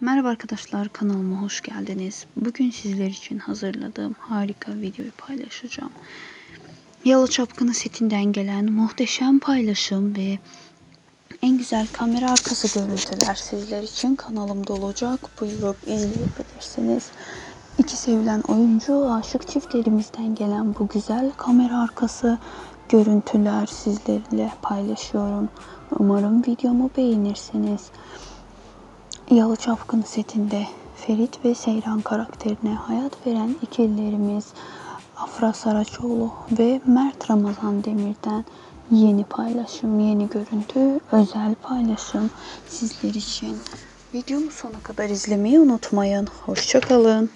Merhaba arkadaşlar kanalıma hoş geldiniz. Bugün sizler için hazırladığım harika videoyu paylaşacağım. Yalı Çapkını setinden gelen muhteşem paylaşım ve en güzel kamera arkası görüntüler sizler için kanalımda olacak. Buyurup izleyebilirsiniz. İki sevilen oyuncu aşık çiftlerimizden gelen bu güzel kamera arkası görüntüler sizlerle paylaşıyorum. Umarım videomu beğenirsiniz. Yalı Çapkın setinde Ferit ve Seyran karakterine hayat veren ikililerimiz Afra Saraçoğlu ve Mert Ramazan Demir'den yeni paylaşım, yeni görüntü, özel paylaşım sizler için. Videomu sona kadar izlemeyi unutmayın. Hoşçakalın.